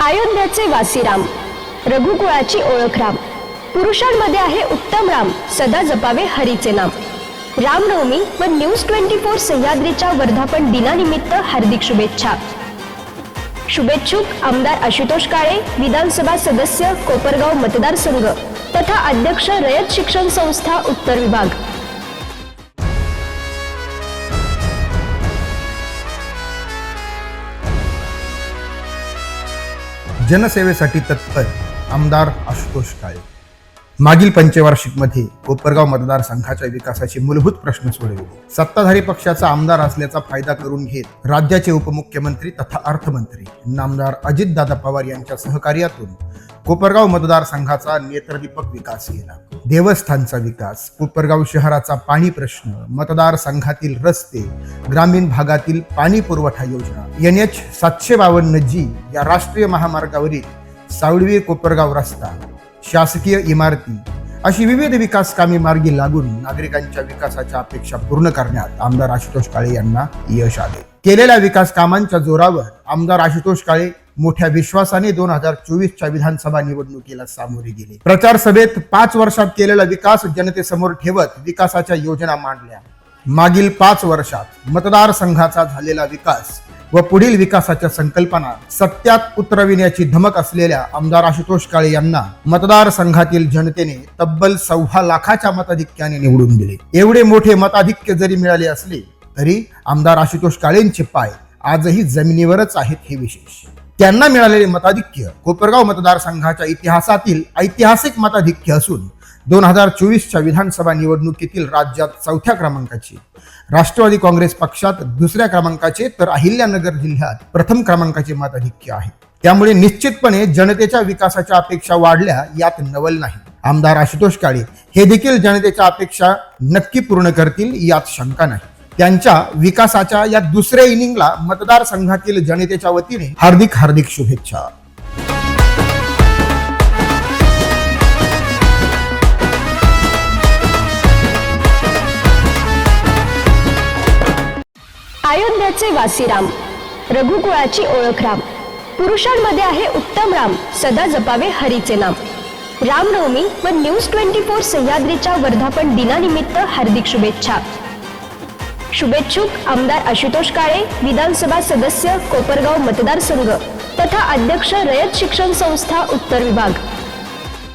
अयोध्याचे वासीराम रघुकुळाची ओळख राम. पुरुषांमध्ये आहे उत्तम राम सदा जपावे हरीचे नाम. रामनवमी व न्यूज ट्वेंटी फोर सह्याद्रीच्या वर्धापन दिनानिमित्त हार्दिक शुभेच्छा. शुभेच्छुक आमदार आशुतोष काळे विधानसभा सदस्य कोपरगाव मतदारसंघ तथा अध्यक्ष रयत शिक्षण संस्था उत्तर विभाग. जनसेवेसाठी तत्पर आमदार आशुतोष काळे. मागील पंचवार्षिकमध्ये कोपरगाव मतदारसंघाच्या विकासाचे मूलभूत प्रश्न सोडविले सत्ताधारी पक्षाचा आमदार असल्याचा फायदा करून घेत राज्याचे उपमुख्यमंत्री तथा अर्थमंत्री नामदार अजितदादा पवार यांच्या सहकार्यातून कोपरगाव मतदारसंघाचा नेत्रदीपक विकास केला. देवस्थानचा विकास कोपरगाव शहराचा पाणी प्रश्न मतदारसंघातील रस्ते ग्रामीण भागातील पाणी पुरवठा योजना एन एच सातशे बावन्न जी या राष्ट्रीय महामार्गावरील सावळवी कोपरगाव रस्ता शासकीय इमारती अशी विविध विकास कामे मार्गी लागून नागरिकांच्या विकासाच्या अपेक्षा पूर्ण करण्यात आमदार आशुतोष काळे यांना यश आले. केलेल्या विकास कामांच्या जोरावर आमदार आशुतोष काळे मोठ्या विश्वासाने दोन हजार चोवीसच्या विधानसभा निवडणुकीला सामोरे गेले. प्रचार सभेत पाच वर्षात केलेला विकास जनतेसमोर ठेवत विकासाच्या योजना मांडल्या. मागील पाच वर्षात मतदारसंघाचा झालेला विकास व पुढील विकासाच्या संकल्पना सत्यात उतरविण्याची धमक असलेल्या आमदार आशुतोष काळे यांना मतदारसंघातील जनतेने तब्बल सव्वा लाखाच्या मताधिक्याने निवडून दिले. एवढे मोठे मताधिक्य जरी मिळाले असले तरी आमदार आशुतोष काळेंचे पाय आजही जमिनीवरच आहेत हे विशेष. त्यांना मिळालेले मताधिक्य कोपरगाव मतदारसंघाच्या इतिहासातील ऐतिहासिक मताधिक्य असून दोन हजार चोवीसच्या विधानसभा निवडणुकीतील राज्यात चौथ्या क्रमांकाची. राष्ट्रवादी काँग्रेस पक्षात दुसऱ्या क्रमांकाचे तर अहिल्यानगर जिल्ह्यात प्रथम क्रमांकाचे मताधिक्य आहे. त्यामुळे निश्चितपणे जनतेच्या विकासाच्या अपेक्षा वाढल्या यात नवल नाही. आमदार आशुतोष काळे हे देखील जनतेच्या अपेक्षा नक्की पूर्ण करतील यात शंका नाही. त्यांच्या विकासाच्या या दुसऱ्या इनिंगला मतदारसंघातील जनतेच्या वतीने हार्दिक हार्दिक शुभेच्छा. अयोध्याचे वासीराम. रघुकुळाची ओळख राम. पुरुषांमध्ये आहे उत्तम राम सदा जपावे हरीचे नाम. रामनवमी व न्यूज ट्वेंटी फोर सह्याद्रीच्या वर्धापन दिनानिमित्त हार्दिक शुभेच्छा. शुभेच्छुक आमदार आशुतोष काळे विधानसभा सदस्य कोपरगाव मतदारसंघ तथा अध्यक्ष रयत शिक्षण संस्था उत्तर विभाग.